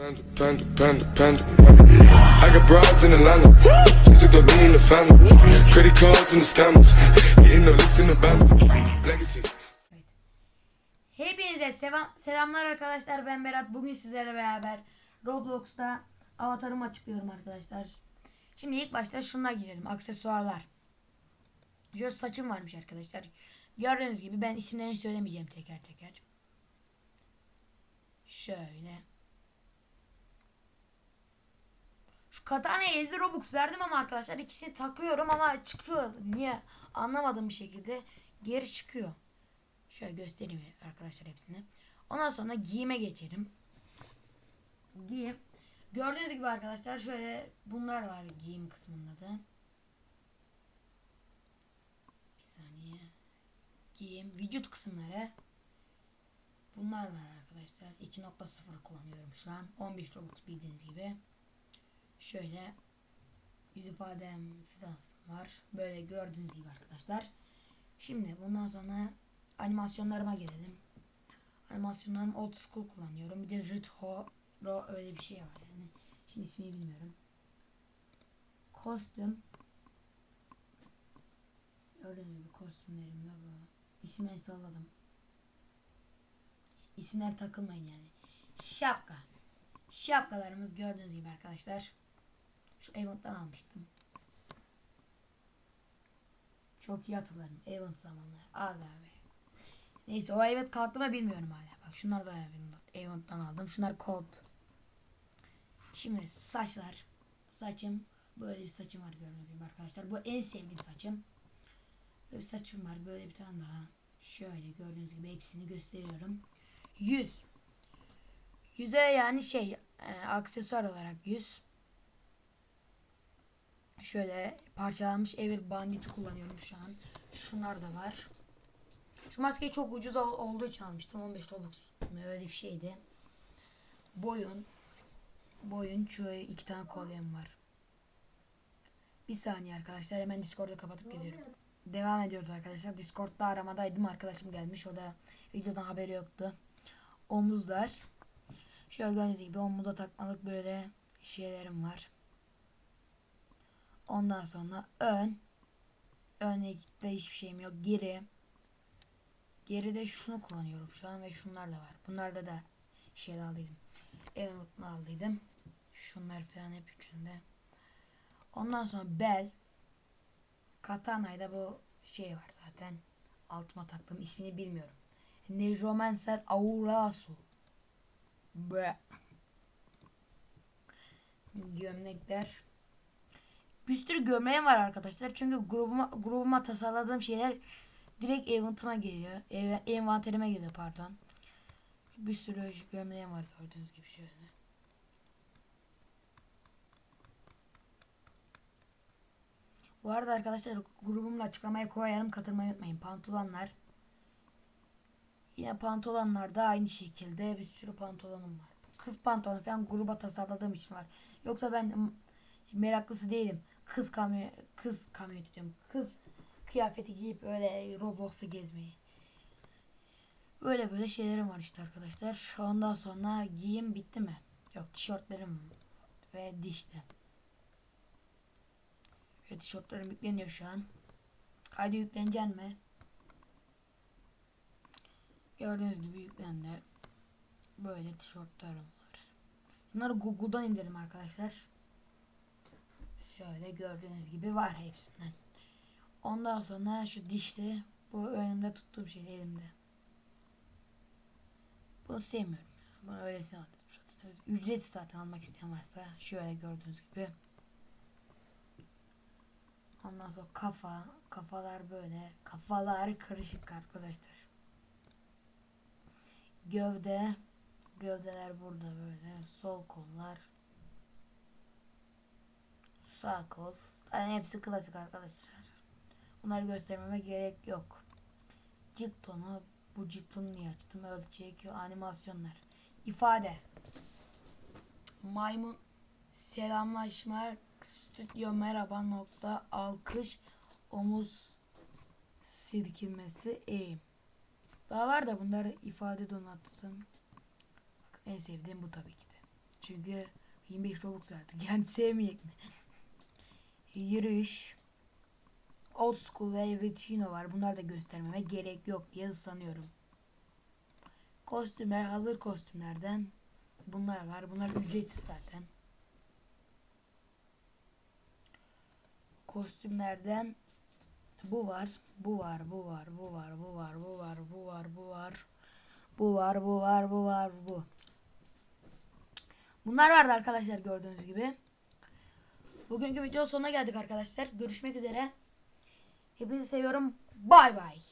Panda, panda, panda, panda. I got broads in Atlanta. Just took the lean the family. Credit cards and the scammers. Hitting the licks in the band. Legacies. Hepinize selam, selamlar arkadaşlar ben Berat. Bugün sizlerle beraber Roblox'ta avatarımı açıklıyorum arkadaşlar. Şimdi ilk başta şuna girelim. Aksesuarlar. Şöyle saçım varmış arkadaşlar. Gördüğünüz gibi ben isimlerini söylemeyeceğim teker teker. Şöyle. Şu katana 50 Robux verdim ama arkadaşlar ikisini takıyorum ama çıkıyor. Niye? Anlamadığım bir şekilde geri çıkıyor. Şöyle göstereyim arkadaşlar hepsini. Ondan sonra giyime geçelim. Giyim. Gördüğünüz gibi arkadaşlar şöyle bunlar var giyim kısmında da. Bir saniye. Giyim. Vücut kısımları. Bunlar var arkadaşlar. 2.0 kullanıyorum şu an. 15 Robux bildiğiniz gibi. Şöyle yüz ifadem var. Böyle gördüğünüz gibi arkadaşlar. Şimdi bundan sonra animasyonlarıma gelelim. Animasyonlarım old school kullanıyorum. Bir de retro öyle bir şey var yani. Şimdi ismini bilmiyorum. Kostüm. Gördüğünüz gibi kostümlerim de bu. İsimleri salladım. İsimler takılmayın yani. Şapka. Şapkalarımız gördüğünüz gibi arkadaşlar. Şu event'tan almıştım. Çok iyi hatırlarım. Event zamanları. Aga be. Neyse o evet kalktı mı bilmiyorum hala. Bak şunlar da event- event'tan aldım. Şunlar kod. Şimdi saçlar. Saçım böyle bir saçım var gördüğünüz gibi arkadaşlar. Bu en sevdiğim saçım. Böyle bir saçım var. Böyle bir tane daha. Şöyle gördüğünüz gibi hepsini gösteriyorum. Yüz. Yüze yani şey e, aksesuar olarak yüz. Şöyle parçalanmış evet bandit kullanıyorum şu an. Şunlar da var. Şu maskeyi çok ucuz ol- olduğu için almıştım. 15 Robux öyle bir şeydi. Boyun. Boyun şöyle iki tane kolyem var. Bir saniye arkadaşlar hemen Discord'u kapatıp geliyorum. Devam ediyoruz arkadaşlar. Discord'da aramadaydım. Arkadaşım gelmiş. O da videodan haberi yoktu. Omuzlar. Şöyle gördüğünüz gibi omuza takmalık böyle şeylerim var. Ondan sonra ön. Önlükte hiçbir şeyim yok. Geri. Geride şunu kullanıyorum şu an ve şunlar da var. Bunlarda da şey aldıydım. Event'ını aldıydım. Şunlar falan hep üçünde. Ondan sonra bel. Katana'yda bu şey var zaten. Altıma taktım. ismini bilmiyorum. Necromancer Aurasu. Bre. Gömlekler. Bir sürü gömleğim var arkadaşlar. Çünkü grubuma, grubuma tasarladığım şeyler direkt eventıma geliyor. Ev, envanterime geliyor pardon. Bir sürü gömleğim var gördüğünüz gibi şöyle. Bu arada arkadaşlar grubumla açıklamaya koyarım katılmayı unutmayın. Pantolonlar. Yine pantolonlar da aynı şekilde bir sürü pantolonum var. Kız pantolonu falan gruba tasarladığım için var. Yoksa ben meraklısı değilim. Kız kamyon kız kamyoneti diyorum. Kız kıyafeti giyip öyle Roblox'ta gezmeyi. Böyle böyle şeylerim var işte arkadaşlar. Ondan sonra giyim bitti mi? Yok tişörtlerim ve dişli. Ve tişörtlerim yükleniyor şu an. Haydi yüklenecek mi? Gördüğünüz gibi yüklendi. Böyle tişörtlerim var. Bunları Google'dan indirdim arkadaşlar. Şöyle gördüğünüz gibi var hepsinden. Ondan sonra şu dişli bu önümde tuttuğum şey elimde. Bunu sevmiyorum. Bunu öylesine aldım. Ücret zaten almak isteyen varsa şöyle gördüğünüz gibi. Ondan sonra kafa, kafalar böyle, kafalar karışık arkadaşlar. Gövde, gövdeler burada böyle, sol kollar, sağ kol. Yani hepsi klasik arkadaşlar. Bunları göstermeme gerek yok. Cilt tonu, bu cilt tonu niye açtım? Ölçek, animasyonlar. İfade. Maymun selamlaşma stüdyo merhaba nokta alkış omuz silkinmesi eğim. Daha var da bunları ifade donatsın. En sevdiğim bu tabii ki de. Çünkü 25 Robux verdik. Yani sevmeyek mi? Yürüyüş. Old School ve Retino var. Bunlar da göstermeme gerek yok diye sanıyorum. Kostümler hazır kostümlerden. Bunlar var. Bunlar ücretsiz zaten. Kostümlerden bu var, bu var, bu var, bu var, bu var, bu var, bu var, bu var. Bu var, bu var, bu var, bu. Bunlar vardı arkadaşlar gördüğünüz gibi. Bugünkü video sonuna geldik arkadaşlar. Görüşmek üzere. Hepinizi seviyorum. Bay bay.